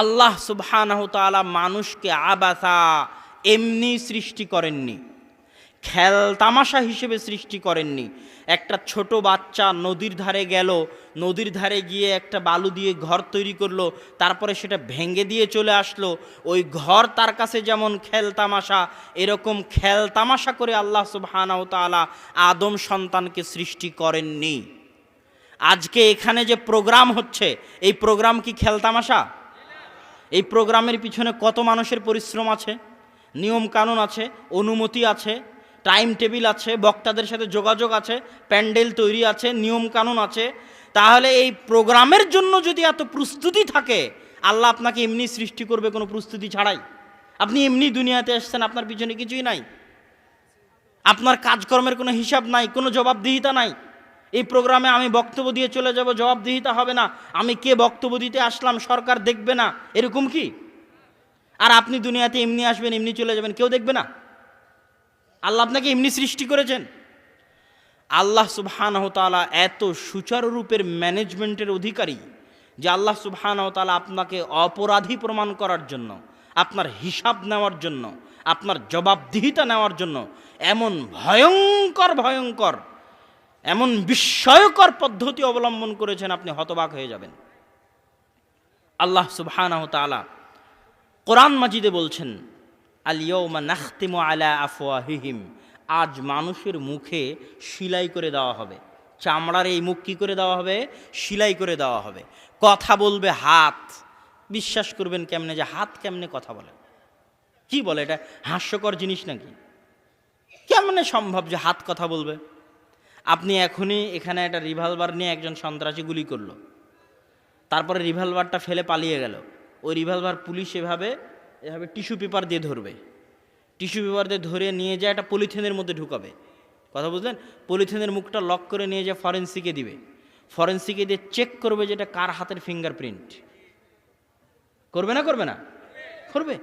আল্লাহ সুবহানাহু তাআলা মানুষকে আবাসা এমনি সৃষ্টি করেননি। খেল তামাশা হিসেবে সৃষ্টি করেননি। একটা ছোট বাচ্চা নদীর ধারে গেল, নদীর ধারে গিয়ে একটা বালু দিয়ে ঘর তৈরি করল, তারপরে সেটা ভেঙে দিয়ে চলে আসলো। ওই ঘর তার কাছে যেমন খেল তামাশা, এরকম খেল তামাশা করে আল্লাহ সুবহানাহু আদম সন্তানকে সৃষ্টি করেননি। আজকে এখানে যে প্রোগ্রাম হচ্ছে, এই প্রোগ্রাম কি খেলতামাশা এই প্রোগ্রামের পিছনে কত মানুষের পরিশ্রম আছে? নিয়ম কানুন আছে, অনুমতি আছে টাইম টেবিল আছে, বক্তাদের সাথে যোগাযোগ আছে, প্যান্ডেল তৈরি আছে, নিয়ম কানুন আছে। তাহলে এই প্রোগ্রামের জন্য যদি এত প্রস্তুতি থাকে, আল্লাহ আপনাকে এমনি সৃষ্টি করবে কোনো প্রস্তুতি ছাড়াই। আপনি এমনি দুনিয়াতে এসছেন আপনার পিছনে কিছুই নাই। আপনার কাজকর্মের কোনো হিসাব নাই, কোনো জবাবদিহিতা নাই। এই প্রোগ্রামে আমি বক্তব্য দিয়ে চলে যাব, জবাবদিহিতা হবে না। আমি কে বক্তব্য দিতে আসলাম, সরকার দেখবে না। এরকম কি? আর আপনি দুনিয়াতে এমনি আসবেন, এমনি চলে যাবেন, কেউ দেখবে না? আল্লাহ আপনাকে এমনি সৃষ্টি করেছেন। আল্লাহ সুবহানাহু তাআলা এত সুচারুরূপের ম্যানেজমেন্টের অধিকারী যে আল্লাহ সুবহানাহু তাআলা আপনাকে অপরাধী প্রমাণ করার জন্য, আপনার হিসাব নেওয়ার জন্য, আপনার জবাবদিহিতা নেওয়ার জন্য এমন ভয়ঙ্কর ভয়ঙ্কর এমন বিস্ময়কর পদ্ধতি অবলম্বন করেছেন আপনি হতবাক হয়ে যাবেন। আল্লাহ সুবহানাহু তাআলা কোরআন মাজিদে বলছেন আলিয়মা নাখতিমু আলা আফওয়াহিহিম আজ মানুষের মুখে সিলাই করে দেওয়া হবে। চামড়ার এই মুখ কী করে দেওয়া হবে? সিলাই করে দেওয়া হবে। কথা বলবে হাত। বিশ্বাস করবেন কেমনে যে হাত কেমনে কথা বলে। কি বলে এটা? হাস্যকর জিনিস নাকি? কেমনে সম্ভব যে হাত কথা বলবে? আপনি এখনই এখানে একটা রিভলভার নিয়ে একজন সন্ত্রাসী গুলি করল। তারপরে রিভলভারটা ফেলে পালিয়ে গেল। ওই রিভলভার পুলিশ এভাবে এভাবে টিস্যু পেপার দিয়ে ধরবে। টিস্যু পেপার দিয়ে ধরে নিয়ে যায় একটা পলিথিনের মধ্যে ঢুকাবে। কথা বুঝলেন? পলিথিনের মুখটা লক করে নিয়ে যায় ফরেন্সিকে দিবে। ফরেন্সিকে দিয়ে চেক করবে যে এটা কার হাতের ফিঙ্গারপ্রিন্ট করবে না করবে না? করবে।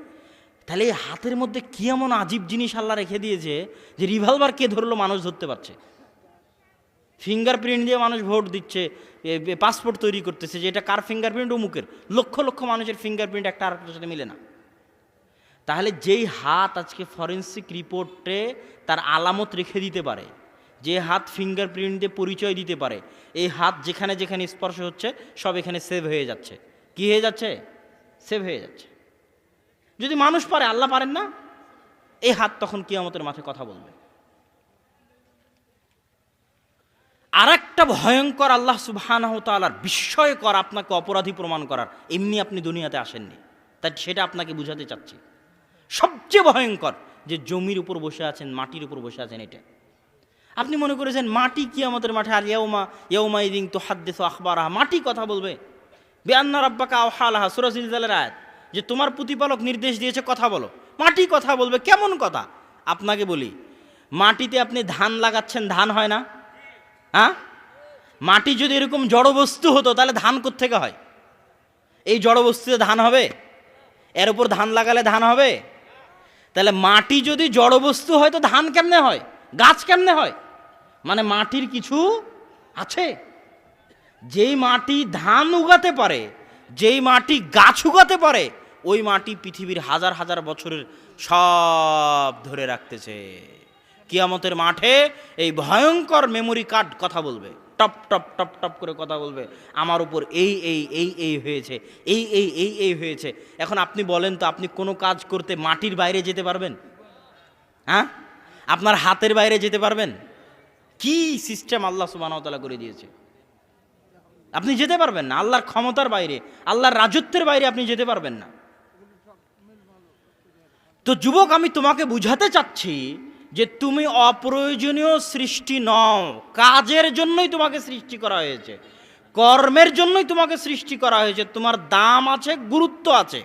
তাহলে এই হাতের মধ্যে কী এমন আজীব জিনিস আল্লাহ রেখে দিয়েছে যে রিভলভার কে ধরলো মানুষ ধরতে পারছে? ফিঙ্গারপ্রিন্ট দিয়ে মানুষ ভোট দিচ্ছে পাসপোর্ট তৈরি করতেছে, যে এটা কার ফিঙ্গারপ্রিন্ট অমুকের। লক্ষ লক্ষ মানুষের ফিঙ্গারপ্রিন্ট একটা আরেকটার সাথে মিলে না। তাহলে যেই হাত আজকে ফরেন্সিক রিপোর্টে তার আলামত রেখে দিতে পারে, যে হাত ফিঙ্গারপ্রিন্ট দিয়ে পরিচয় দিতে পারে, এই হাত যেখানে যেখানে স্পর্শ হচ্ছে, সব এখানে সেভ হয়ে যাচ্ছে। কি হয়ে যাচ্ছে? সেভ হয়ে যাচ্ছে। যদি মানুষ পারে, আল্লাহ পারেন না? এই হাত তখন কিয়ামতের মাঠে কথা বলবে। আর একটা ভয়ঙ্কর আল্লাহ সুবহানাহ তালার বিস্ময়কর আপনাকে অপরাধী প্রমাণ করার। এমনি আপনি দুনিয়াতে আসেননি। তাই সেটা আপনাকে বুঝাতে চাচ্ছি। সবচেয়ে ভয়ঙ্কর যে জমির উপর বসে আছেন, মাটির উপর বসে আছেন এটা। আপনি মনে করেছেন, মাটি কি আমাদের মাঠে? আর ইয়ৌমা ইয়ৌমা ইদিং তো হাত হাদ্দেস আখবার মাটি কথা বলবে। বেআন্না রাব্বাকা আহালাহা সুরাজিলের আয়াত। যে তোমার প্রতিপালক নির্দেশ দিয়েছে, কথা বলো। মাটি কথা বলবে, কেমন কথা? আপনাকে বলি, মাটিতে আপনি ধান লাগাচ্ছেন, ধান হয় না? হ্যাঁ? মাটি যদি এরকম জড়বস্তু হতো, তাহলে ধান থেকে হয়? এই জড়বস্তুতে ধান হবে? এর উপর ধান লাগালে ধান হবে? তাহলে মাটি যদি জড়বস্তু হয়, তো ধান কেমনে হয়? গাছ কেমনে হয়? মানে মাটির কিছু আছে। যেই মাটি ধান উগাতে পারে, যেই মাটি গাছ উগাতে পারে, ওই মাটি পৃথিবীর হাজার হাজার বছরের সব ধরে রাখতেছে। কিয়ামতের মাঠে এই ভয়ঙ্কর মেমোরি কার্ড কথা বলবে। টপ টপ টপ টপ করে কথা বলবে। আমার উপর এই এই এই এই হয়েছে, এই এই এই এই হয়েছে। এখন আপনি বলেন তো, আপনি কোনো কাজ করতে মাটির বাইরে যেতে পারবেন? হ্যাঁ? আপনার হাতের বাইরে যেতে পারবেন? কি সিস্টেম আল্লাহ সুবাহতালা করে দিয়েছে? আপনি যেতে পারবেন না, আল্লাহর ক্ষমতার বাইরে, আল্লাহর রাজত্বের বাইরে আপনি যেতে পারবেন না। তো যুবক, আমি তোমাকে বুঝাতে চাচ্ছি যে তুমি অপ্রয়োজনীয় সৃষ্টি নও। কাজের জন্যই তোমাকে সৃষ্টি করা হয়েছে। কর্মের জন্যই তোমাকে সৃষ্টি করা হয়েছে। তোমার দাম আছে, গুরুত্ব আছে।